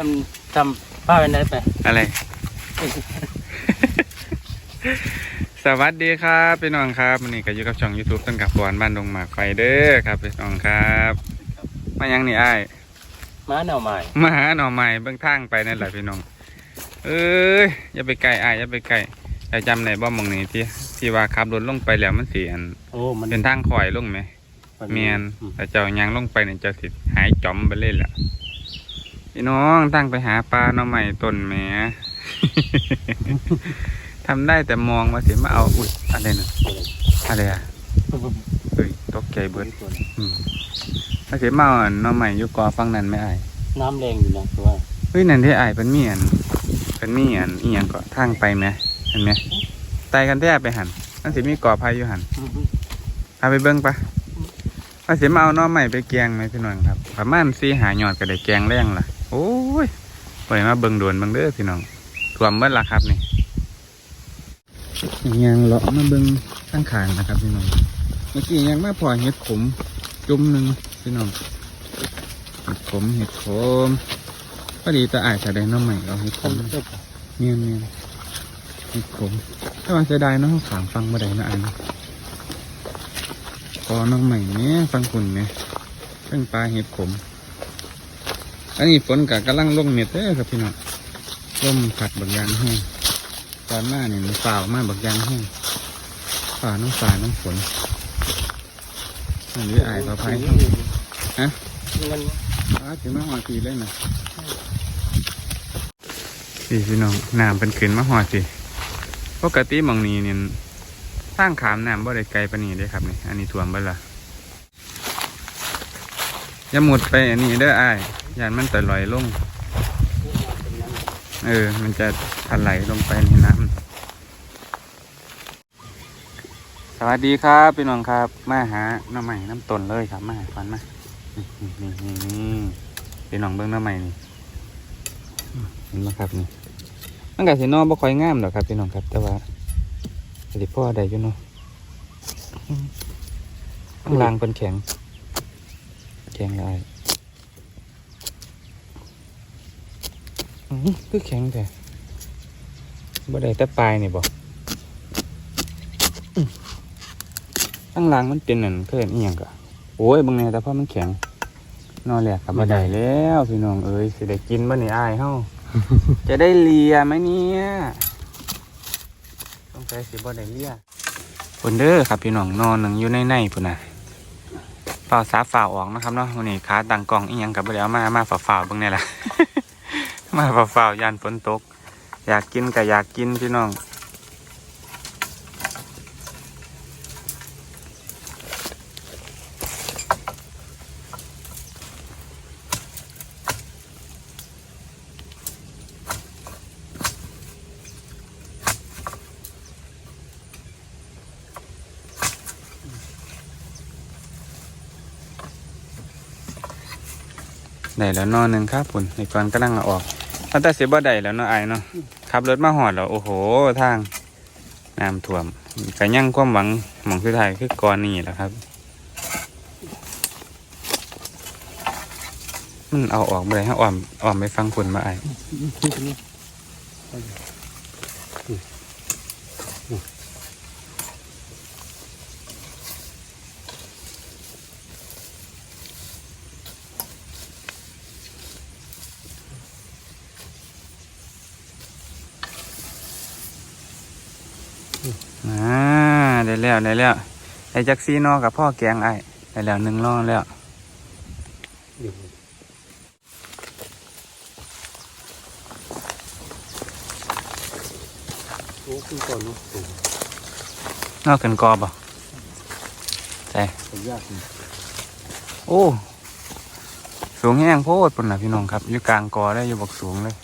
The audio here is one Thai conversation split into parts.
จำจำป้าเป็นไหนไปอะไร สวัสดีครับพี่น้องครับวันนี้ก็อยู่กับช่อง YouTube ต้นกับปวนบ้านดงหมากไฟเด้อครับพี่น้องครับ มายังนี่ไอ้ายม้าแนวใหม่มาหาหน่อใหม่เบื้องทางไปนั่นแหละพี่น้อง เอ้ยอย่าไปไกลอ้ายอย่าไปไกลแต่จำไหนบ่หมองนี้ที่ที่ว่าขับรถลงไปแล้วมันสีอันโอ้ มันเป็นทางคอยลงไหมเมียนอืมแต่เจ้ายังลงไปเนี่ยเจ้าสิหายจอมไปเลยล่ะ พี่น้องตั้งไปหาปลาหน่อใหม่ต้นแหม ทำได้แต่มองว่าสิมาเอาอุ้ยอะไรนะอะไรอะเฮ้ยตกใจเบิดอืมว่าสิมาเอาอันหน่อใหม่อยู่กอฟังนั้นไม่อายน้ำแรงอยู่นะตัวเฮ้ยนั่นที่อายเป็นมีอันเป็นมีอันอีหยังก็ทางไปไหมเห็นไหมไต่กันแท้ไปหันนั่นสิมีกอภัยอยู่หันพาไปเบิ้งปะว่าสิมาเอาหน้อใหม่ไปแกงไหมพี่น้องครับ ประมาณสี่หาหยอดก็ได้แกงแรงล่ะ โอ้ยปล่อยมาเบิ้งโดวนบิ้งเด้อพี่น้องท่วมเมื่อละครับนี่ยังเลาะมาเบิ้งข้างขางนะครับพี่น้องเมื่อกี้ยังมาพอเห็ดขมจุ่มหนึ่งพี่น้องเห็ดขมเห็ดขมพอดีตาอายแสดงน้องใหม่เราเห็ดขมเนียนเนียนเห็ดขมถ้าว่าเสียดายเนาะขางฟังมาได้นะอันกอน้องใหม่เนี่ยฟังคุณเนี่ยเพิ่งปลาเห็ดขม อันนี้ฝนกะกำลังลงเม็ดเด้ครับพี่น้องลมผัดบักยางแห้งตอนหน้าเนี่ยมันฝ่ามากบักยางแห้งฝ่าน้ำฝ่าน้ำฝนอันนี้อายปลาพายฮะมันอาถึงมาหอสีเลยนะพี่พี่น้องน้ำเป็นขึ้นมาหอสิปกติมองนี้เนี่ยสร้างขามน้ำบ่ได้ไกลปนนี้เด้ครับนี่อันนี้ท่วมบิดละอย่าหมดไปอันนี้เด้ออ้าย ยานมันตะลอยลง เออ มันจะถลายลงไปในน้ำสวัสดีครับพี่น้องครับ มาหาน้ำใหม่น้ำต้นเลยครับ มาหาฟันมานี่นี่นี่พี่น้องเบิ้งหน้าใหม่นี่เห็นไหมครับนี่มันก็สินอบ่ค่อยงามหรอกครับพี่น้องครับ แต่ว่าสิพ่อได้อยู่เนาะอืมข้างล่างเป็นแข็งแข็งได้อื คือแข็งแต่บ่ได้แต่ปลายนี่บ่อืมข้างล่างมันเป็นนั่นเพื่อนอีหยังก็โอ้ยเบางแน่แต่พอมันแข็ง นอนแหลกกลับมาได้แล้วพี่น้องเอ้ยสิได้กินบ่นี่อายเฮาจะได้เลียไหมเนี่ยต้องใจสิบ่ได้เลียพุ่นเด้อครับพี่น้องนอนหนึ่งอยู่ในในพุ่นน่ะฝ่าสาฝ่าออกนะครับเนาะวันนี้ขาตังกล่องอีหยังกับบ่ได้เอามามาฝ่าฝ่าเบิ่งนี่ล่ะ มาเฝ่าฝ่ายานฝนตก อยากกินก็อยากกินพี่น้องได้แล้วนอนหนึ่งครับปุ่นในก่อนก็นั่งออก มันแต่เสียบ่ได้แล้วเนาะไอเนาะขับรถมาหอดแล้วโอ้โหทางน้ำท่วมก็ยังความหวังหมองสุดท้ายคือก่อนนี่แหละครับ มันเอาออกไปเลยฮะอ่อมอ่อมไปฟังคุณมาไอ อ่าได้แล้วได้แล้วไอ้จักซีนอกับพ่อแกงไอายได้แล้วหนึ่งร่องแล้วโอ้ขึ้นก่อนเนาะสูงนอกกันกอบอะใช่แต่ยากโอ้สูงแห้งโพดปุ่นน่ะพี่น้องครับ อยู่กลางกอได้อยู่บอกสูงเลย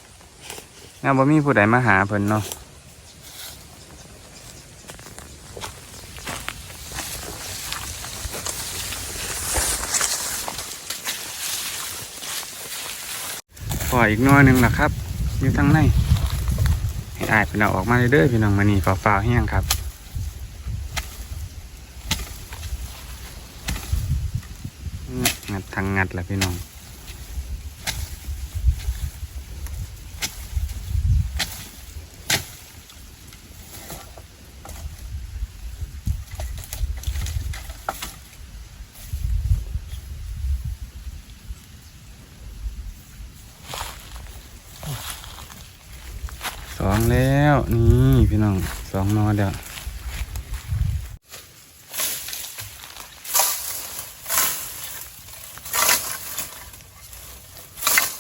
งานบ่มีผู้ใดมาหาเพิ่นเนาะ ปล่อยอีกน้อยหนึ่งล่ะครับ อยู่ทางในให้อายเป็นเอาออกมาเรื่อยๆพี่น้องมานี่ฝ่าวๆแห้งครับงัดทางงัดแหละพี่น้อง สองแล้วนี่พี่น้องสองนอเดียว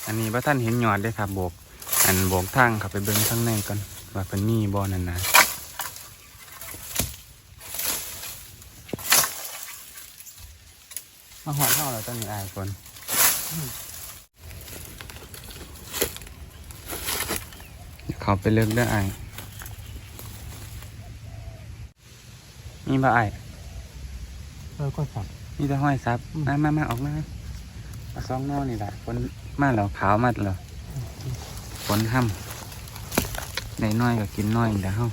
อันนี้พระท่านเห็นยอดได้ครับโบก อันโบกทางขับไปเบิ้งข้างในก่อนว่าเป็นมีบอนันนะมาหอดเท่าเราต้องมีอายคน เขาไปเลือกได้อไอายมีบ่ไอายเออก็สับมีแต่ห้อยซับอืม มามามาออกมาเอาสองนอนี่แหละคนมาแล้วขาวมาแล้วฝนห้ำในน้อยก็กินน้อยเดี๋ยวเฮา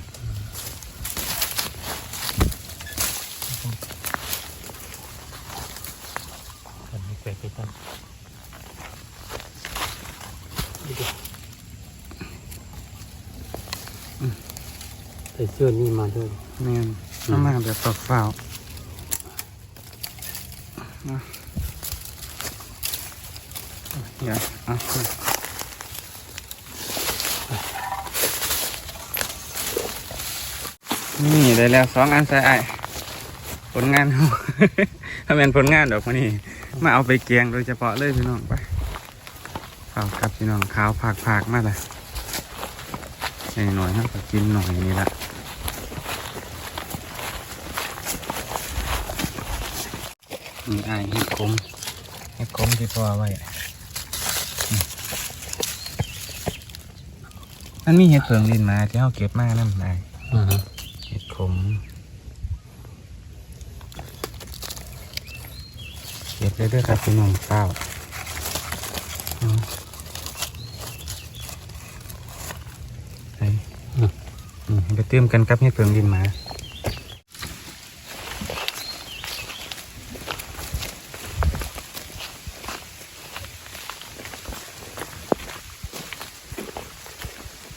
อันนี้ไปไปตั้งใส่เสื้อนี่มาด้วยแม่นเอามาแบบเปล่าๆนะเดี๋ยวเอาขึ้นนี่ได้แล้วสองอันใส่ไอายผลงานเขาถ้าเป็นผลงานดอกมันนี่มาเอาไปเกียงโดยเฉพาะเลยพี่น้องไปเอาครับพี่น้องขาวผักผักๆมาเลยใส่หน่อยครับก็กินหน่อยนี่ละ นี่ไอ้ายเห็ดคมเห็ดคมที่พ่อเอาไว้อืมมันมีเห็ดเผืองลินมาที่เขาเก็บมานั่นไอ้ายอ่าฮะเห็ดขมเก็บเลยเด้วยครับพี่น้องเปล่าอืมไปอืมไปเติมกันกับเห็ดเผืองลินมา อืม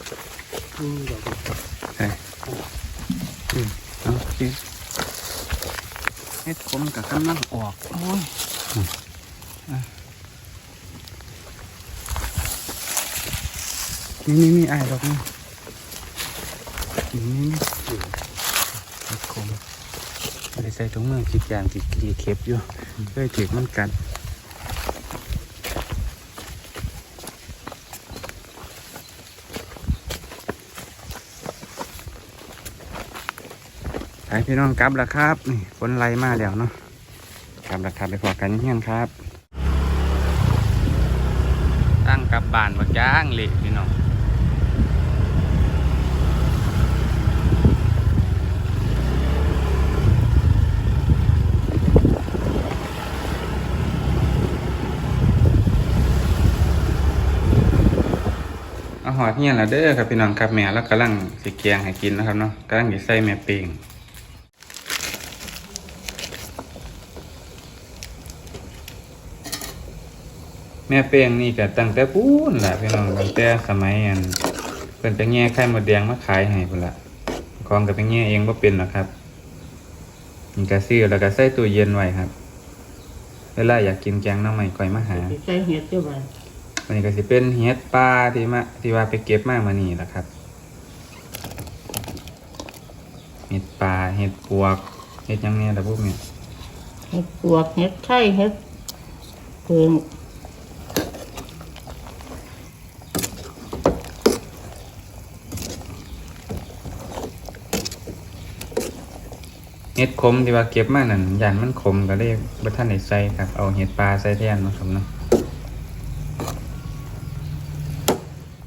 เดี๋ยว ใช่อืมเอา โอเคเฮ็ดขมกับกำลังออก โอ้ยอืมอะนี่นี่นี่ไอ้ดอกนี่นี่นี่เฮ็ดขมไม่ได้ใส่ถุงมือคิดอย่างติดดีเข็บอยู่เพื่อถือมันกัน ไปพี่น้องกลับแล้วครับนี่ฝนไล่มาแล้วเนาะกลับแล้วครับไปพอกันเฮียนครับ ตั้งกลับบ้านบักย่างเละพี่น้องเอาหอดเฮียนแล้วเด้อครับพี่น้องครับแม่แล้วกำลังสิเกียงให้กินนะครับเนาะกำลังสิใส่แม่ปิง ม่เป้งนี่ก็ตั้งแต่ปูนแหละพี่น้องตั้งแต่สมัยอันเพิ่นไปแง่ไข่มดแดงมาขายให้พุ่นละของก็ไปแง่เองบ่เป็นหรอกครับนี่ก็ซื้อแล้วก็ใส่ตู้เย็นไว้ครับ เวลาอยากกินแกงหน้ำใหม่ค่อยมาหาใส่เห็ดด้วยบ้านวันนี้ก็สิเป็นเฮ็ดปลาที่มาที่ว่าไปเก็บมามานี่แหละครับเห็ดปลาเห็ดปวกเห็ดหยังเนี่ยแต่พวกเนี่ยเห็ดปวกเห็ดไข่เห็ดเพิง เห็ดขมที่ว่าเก็บมานั่นยานมันขมก็เลยบ่ทันได้ใส่ครับ เอาเห็ดปลาใส่แทนเนาะครับเนาะ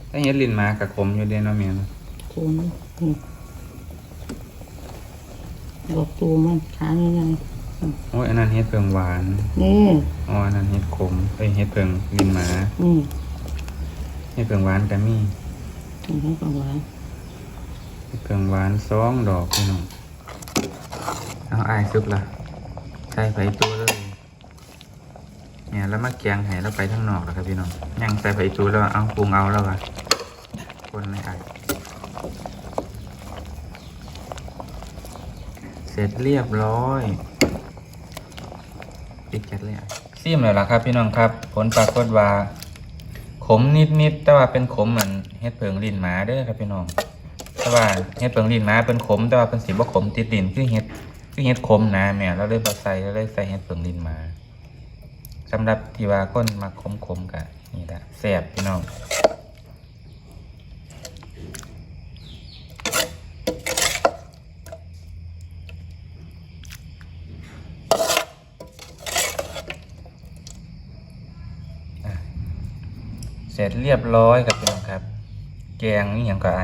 ถ้าเห็ดลิ้นหมากับขมอยู่เด้เนาะแม่เนาะคูนนี่บอกตูมันขานี่ไงโอ้ยอันนั้นเห็ดเพิงหวานนี่อ๋ออันนั้นเห็ดขมเอ้ยเห็ดเพิงลิ้นหมานี่เห็ดเพิงหวานก็มีนี่ทั้งประมาณเห็ดเพิงหวานสองดอกพี่น้อง เอาอายซุกละใส่ไปตัวเลยเนี่ยแล้วมาแกงให้แล้วไปทั้งนอกแล้วครับพี่น้องยังใส่ไปจูแล้วเอาปรุงเอาแล้ววะคนไม่อายเสร็จเรียบร้อยปิดแก๊สเลยอะซิมเลยล่ะครับ พี่น้องครับ ผลปรากฏว่าขขมนิดๆแต่ว่าเป็นขมเหมือนเฮ็ดเพิงลิ้นหมาเด้อครับพี่น้องแต่ว่าเฮ็ดเพิงลิ้นหมาเป็นขมแต่ว่าเป็นสีบ่ขมติดลิ้นคือเฮ็ด คือเฮ็ดขมนะแม่เราเลยบ่ใส่เราเลยใส่เฮ็ดเพิงลินมาสำหรับที่ว่าคนมาขมๆกะนี่แหละแซ่บพี่น้องเสร็จเรียบร้อยครับพี่น้องครับ แกงนี่ยังก็ไอ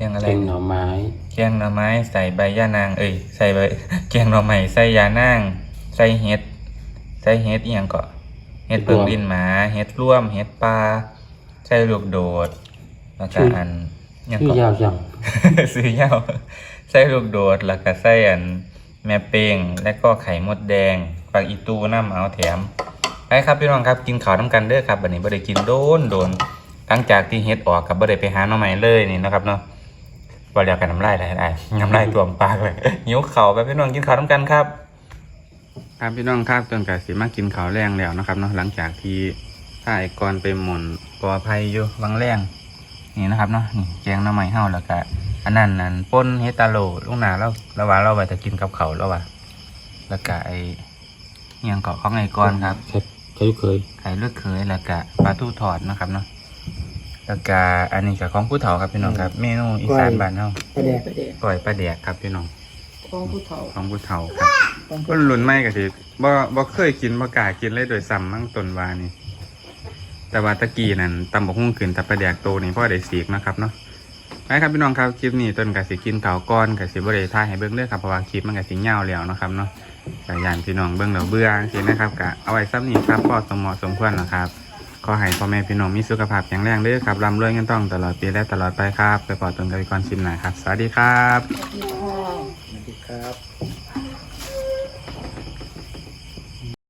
กงอะไรแกงหน่อไม้ แกงหน่อไม้ใส่ใบย่านาง เอ้ยใส่ใบแกงหน่อไม้ใส่ยานาง ใส่เห็ด ใส่เห็ดอีหยังก็เห็ดเปิงดินหมาเห็ดร่วมเห็ดปลาใส่ลูกโดดแล้วก็อันหยังชื่อก็ยาวจังซื้อยาวใส่ลูกโดดแล้วก็ใส่อันแม่เป้งและก็ไข่มดแดงปากอีตูน้ำเอาแถมไปครับพี่น้องครับกินข้าวน้ำกันเด้อครับวันนี้บ่ได้กินโดนโดนหลังจากที่เฮ็ดออกกับบ่ได้ไปหาหน่อไม้เลยนี่นะครับเนาะ บอเรียกกันน้ำลายได้ได้น้ำลายตัวมปากเลยหิวเข่าวไปพี่น้องกินข้าวน้ำกันครับครับพี่น้องครับจนกะสิมากินข้าวแรงแล้วนะครับเนาะหลังจากที่ถ้าไอ้กรไปหมุนปอภัยอยู่วังแรงนี่นะครับเนาะนี่แกงหน้ำใหม่เฮาแล้วก็อันนั้นนั่นป้นเฮดตาโลลูกหนาเราเราว่าเราไปจะกินกับเขาวแล้วว่าแล้วก็ไอ้เฮียงเกาะของไอ้กรครับใช่ใช่เคยไข่เลือดเคยแล้วก็ปลาทูทอดนะครับเนาะ แล้วก็อันนี้ก็ของผู้เฒ่าครับพี่น้องครับ เมนูอีสานบ้านเฮาประเดี๋ยวประเดี๋ยวก้อยปลาแดกครับพี่น้องของผู้เฒ่าของผู้เฒ่าครับของก็รุ่นใหม่ก็สิบ่บ่เคยกินบ่กล้ากินเลยโดยซ้ำมั่งต้นวานี่ แต่ว่าตะกี้นั่นตำบักหุ่งขึ้นแต่ปลาแดกโตนี่พ่อได้สีกนะครับเนาะไปครับพี่น้องครับคลิปนี้ต้นก็สิกินข้าวก้อนก็สิบ่ได้ถ่ายให้เบิ่งเด้อครับเพราะว่าคลิปมันก็สิยาวแล้วเนาะครับเนาะแต่ย่านพี่น้องเบิ่งแล้วเบื่อจังซี่นะครับก็เอาไว้ซ้ำนี้ครับพอสมเหมาะสมควรนะครับ ขอให้พ่อแม่พี่น้องมีสุขภาพแข็งแรงเด้อครับร่ำรวยเงินต้องตลอดปีและตลอดไปครับ ไปพอตนกับพี่กรชิมหน่อยครับ สวัสดีครับ สวัสดีค่ะสวัสดีครับ